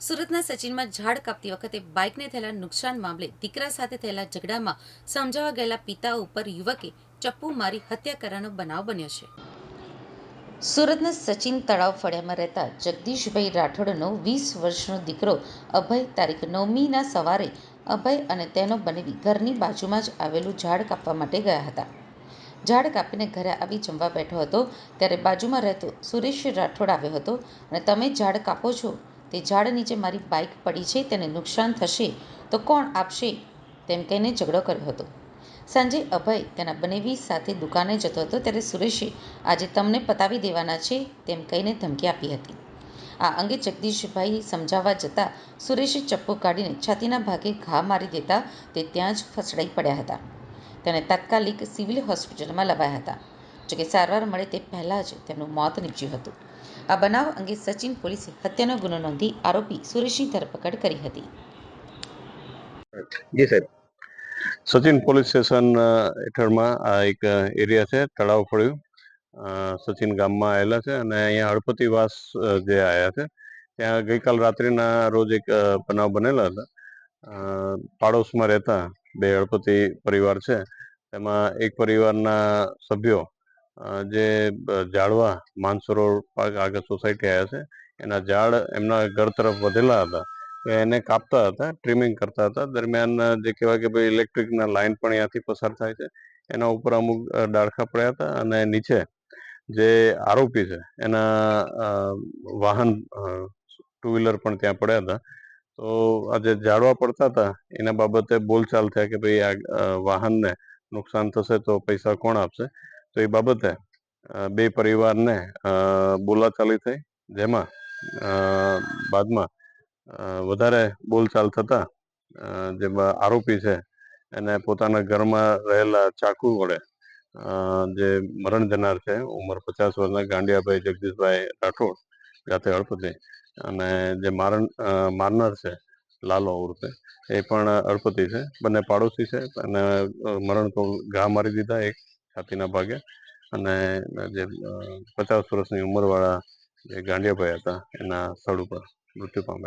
સુરતના સચિનમાં ઝાડ કાપતી વખતે બાઇકને થયેલા નુકસાન મામલે દીકરા સાથે થયેલા ઝઘડામાં સમજાવવા ગયેલા પિતા ઉપર યુવકે ચપ્પુ મારી હત્યા કરવાનો બનાવ બન્યો છે. સુરતના સચિન તળાવ ફળિયામાં રહેતા જગદીશભાઈ રાઠોડનો વીસ વર્ષનો દીકરો અભય તારીખ નવમીના સવારે અભય અને તેનો બનેવી ઘરની બાજુમાં જ આવેલું ઝાડ કાપવા માટે ગયા હતા. ઝાડ કાપીને ઘરે આવી જમવા બેઠો હતો, ત્યારે બાજુમાં રહેતો સુરેશ રાઠોડ આવ્યો હતો, અને તમે ઝાડ કાપો છો? તે ઝાડ નીચે મારી બાઇક પડી છે, તેને નુકસાન થશે તો કોણ આપશે? તેમ કહીને ઝઘડો કર્યો હતો. સાંજે અભય તેના બનેવી સાથે દુકાને જતો હતો, ત્યારે સુરેશે આજે તમને પતાવી દેવાના છે, તેમ કહીને ધમકી આપી હતી. આ અંગે જગદીશભાઈ સમજાવવા જતાં સુરેશે ચપ્પુ કાઢીને છાતીના ભાગે ઘા મારી દેતા તે ત્યાં જ ફસડાઈ પડ્યા હતા. તેને તાત્કાલિક સિવિલ હોસ્પિટલમાં લવાયા હતા. જોકે સારવાર મળે તે પહેલાં જ તેમનું મોત નીપજ્યું હતું. આ બનાવ અંગે સચિન પોલીસે હત્યાનો ગુનો નોંધી આરોપી સુરેશની ધરપકડ કરી હતી. જી સાહેબ. સચિન પોલીસ સ્ટેશન હેઠળમાં આ એક એરિયા છે તળાવ પડ્યું. સચિન ગામમાં આવેલા છે અને અહીંયા હળપતિવાસ જે આવ્યા છે ત્યાં ગઈકાલ રાત્રિના રોજ એક બનાવ બનેલા હતા. અ, પાડોશમાં રહેતા બે હળપતિ પરિવાર છે. તેમાં એક પરિવારના સભ્યો જે ઝાડવા માનસરોવર પાર્ક આગળ સોસાયટી આવ્યા છે, એના ઝાડ એમના ઘર તરફ વધેલા હતા એને કાપતા હતા, ટ્રીમિંગ કરતા હતા. દરમિયાન જે કહેવાય કે ભાઈ ઇલેક્ટ્રિકના લાઇન પણ અહીંયાથી પસાર થાય છે, એના ઉપર અમુક ડાળખા પડ્યા હતા અને નીચે જે આરોપી છે, એના વાહન ટુ વ્હીલર પણ ત્યાં પડ્યા હતા. તો આ જે ઝાડવા પડતા હતા, એના બાબતે બોલચાલ થયા કે ભાઈ આ વાહનને નુકસાન થશે તો પૈસા કોણ આપશે? તો એ બાબતે બે પરિવારને બોલાચાલી થઈ, જેમાં બાદમાં વધારે બોલચાલ થતા જે આરોપી છે, એને પોતાના ઘરમાં રહેલા ચાકુ વડે જે મરણ જનાર છે, ઉંમર પચાસ વર્ષના ગાંડિયાભાઈ જગદીશભાઈ રાઠોડ જાતે હળપતિ અને જે મારણ મારનાર છે, લાલો ઉર્ફે, એ પણ અળપતિ છે, બંને પાડોશી છે, અને મરણ ઘા મારી દીધા એક છાતીના ભાગે. અને જે પચાસ વર્ષની ઉંમરવાળા જે ગાંડિયાભાઈ હતા, એના સ્થળ ઉપર મૃત્યુ પામ્યા